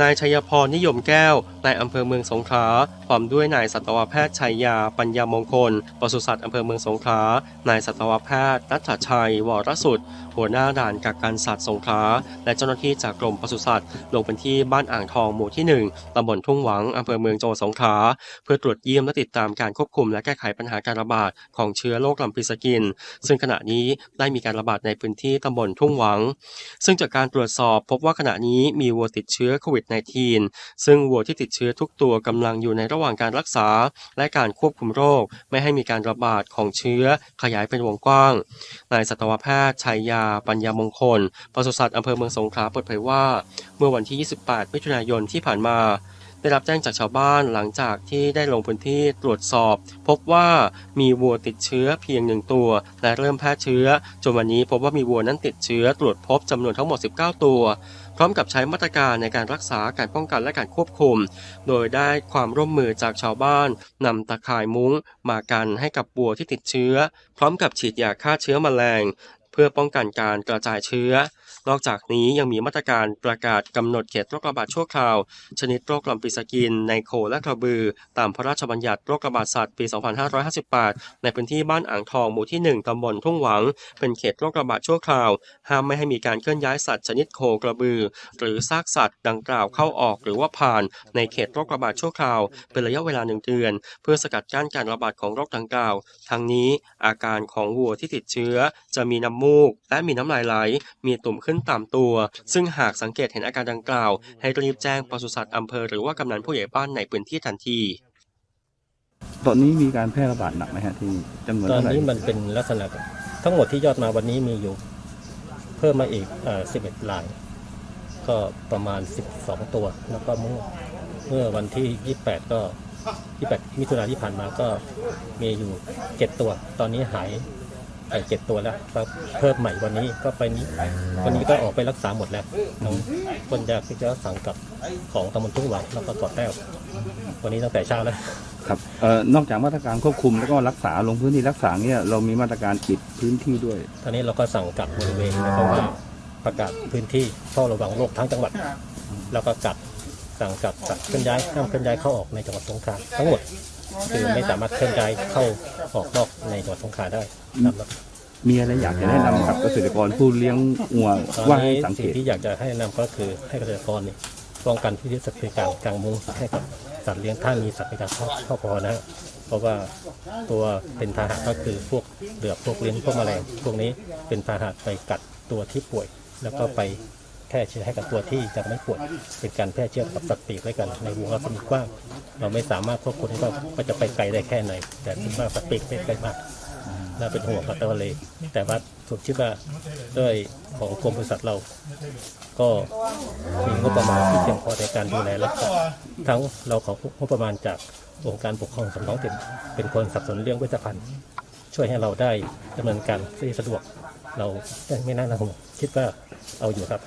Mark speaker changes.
Speaker 1: นายชัยพรนิยมแก้ว นายอำเภอเมืองสงขลาพร้อมด้วยนายสัตวแพทย์ชัยยา ปัญญามงคลปศุสัตว์อำเภอเมืองสงขลา นายสัตวแพทย์นัทชัย วรสุดหัวหน้าด่านกักกันสัตว์สงขลา และเจ้าหน้าที่จากกรมปศุสัตว์ ลงพื้นที่บ้านอ่างทองหมู่ที่ 1ตำบลทุ่งหวังอำเภอเมืองจังหวัดสงขลา เพื่อตรวจเยี่ยมและติดตามการควบคุมและแก้ไขปัญหาการระบาดของเชื้อโรคลำปีสกิน ซึ่งขณะนี้ได้มีการระบาดในพื้นที่ตำบลทุ่งหวัง ซึ่งจากการตรวจสอบพบว่าขณะนี้มีวัวติดเชื้อโควิด -19 ซึ่งวัวที่ติดเชื้อทุกตัวกำลังอยู่ในระหว่างการรักษา และการควบคุมโรค ไม่ให้มีการระบาดของเชื้อขยายเป็นวงกว้าง นายสัตวแพทย์ชัยยา ปัญญามงคลปศุสัตว์อำเภอเมืองสงขลาเปิดเผยว่า เมื่อวันที่ 28 มิถุนายนที่ผ่านมาได้รับแจ้งจากชาวบ้านหลังจากที่ได้ลงพื้นที่ตรวจสอบ พบว่ามีวัวติดเชื้อเพียงหนึ่งตัว และเริ่มแพร่เชื้อ จนวันนี้พบว่ามีวัวนั้นติดเชื้อตรวจพบจำนวนทั้งหมด 19 ตัว พร้อมกับใช้มาตรการในการรักษาการป้องกันและการควบคุม โดยได้ความร่วมมือจากชาวบ้านนำตะข่ายมุ้งมากันให้กับบัวที่ติดเชื้อ พร้อมกับฉีดยาฆ่าเชื้อแมลง พื่อป้องกันการกระจายเชื้อ นอกจากนี้ยังมีมาตรการประกาศกำหนดเขตโรคระบาดชั่วคราว ชนิดโรคลำปีสกิน ในโคและกระบือ ตามพระราชบัญญัติโรคระบาดสัตว์ปี 2558 ในพื้นที่บ้านอ่างทองหมู่ที่ 1 ตำบลทุ่งหวัง เป็นเขตโรคระบาดชั่วคราว ห้ามไม่ให้มีการเคลื่อนย้ายสัตว์ชนิดโคกระบือ หรือซากสัตว์ดังกล่าวเข้าออกหรือว่าผ่าน ในเขตโรคระบาดชั่วคราว เป็นระยะเวลาหนึ่งเดือน เพื่อสกัดกั้นการระบาดของโรคดังกล่าว ทั้งนี้อาการของวัวที่ติดเชื้อจะมีน้ำมูก และมีน้ำลายไหล มีตุ่มขึ้นตามตัว ซึ่งหากสังเกตเห็นอาการดังกล่าว ให้รีบแจ้งปศุสัตว์อำเภอหรือว่ากำนันผู้ใหญ่บ้านในพื้นที่ทันที
Speaker 2: ตอนนี้มีการแพร่ระบาดหนักไหมฮะที่จำนวน
Speaker 3: ตอน
Speaker 2: เท่าไหร่
Speaker 3: นี้มันเป็นลักษณะทั้งหมดที่ยอดมาวันนี้มีอยู่ เพิ่มมาอีกเอ่อ11ราย ก็ประมาณ 12 ตัว แล้วก็เมื่อเมื่อวันที่ 28 ก็ 28 มิถุนายนที่ผ่านมาก็มีอยู่ 7 ตัว ตอนนี้หาย ไป7ตัวแล้วก็เพิ่มใหม่วันนี้ก็ไปนี้วันนี้ก็ออกไปรักษาหมดแล้วน้องคนยาพิจารสังกับของตำบลทุ่งหวังแล้วก็กอดแต้ววันนี้ตั้งแต่เช้าแล้ว
Speaker 2: ครับเอ่อนอกจากมาตรการควบคุมแล้วก็รักษาลงพื้นที่รักษาเนี่ยเรามีมาตรการปิดพื้นที่ด้วย
Speaker 3: ตอนนี้เราก็สั่งกักบริเวณนะครับว่าประกาศพื้นที่เฝ้าระวังโรคทั้งจังหวัด แล้วก็กักสั่งกักสัตว์เคลื่อนย้ายห้ามเคลื่อนย้ายเข้าออกในจังหวัดสงขลาทั้งหมด คือไม่สามารถเคลื่อนย้ายเข้าออกนอกในจังหวัดสงขลาได้ครับแล้ว
Speaker 2: มีอะไรอยากจะแนะนำกับเกษตรกรผู้เลี้ยงงัว
Speaker 3: ตอน
Speaker 2: ว่าให้
Speaker 3: นี้
Speaker 2: สังเก
Speaker 3: สิ่ง
Speaker 2: ต
Speaker 3: ที่อยากจะให้แนะนำก็คือให้เกษตรกรนี่ป้องกันที่ที่สัตว์ในการกางมุ้งให้กับสัตว์เลี้ยงถ้ามีสัตว์ในการครอบครอบครองนะฮะเพราะว่าตัวเป็นพาหะก็คือพวกเหลือบพวกลิ้นพวกแมลงพวกนี้เป็นพาหะไปกัดตัวที่ป่วย แล้วก็ไป แพร่เชื้อให้กับตัวที่ยังไม่ป่วยเป็นการแพร่เชื้อกับสัตว์ปีกด้วยกัน ในวงรัศมีกว้าง เราไม่สามารถควบคุมได้ว่าว่าจะไปไกลได้แค่ไหน แต่คิดว่าสัตว์ปีกไม่ไกลมากน่าเป็นห่วงกับตัวเลแต่ว่าผมคิดว่าด้วยของกรมบริษัทเรา ก็มีงบประมาณที่เพียงพอในการดูแลรักษาทั้งเราของงบประมาณจากองค์การปกครองส่วนท้องถิ่นเป็นคนสับสนเรื่องเวชภัณฑ์ช่วยให้เราได้ดำเนินการที่สะดวก เราไม่น่าเราคิดว่าเอาอยู่ครับ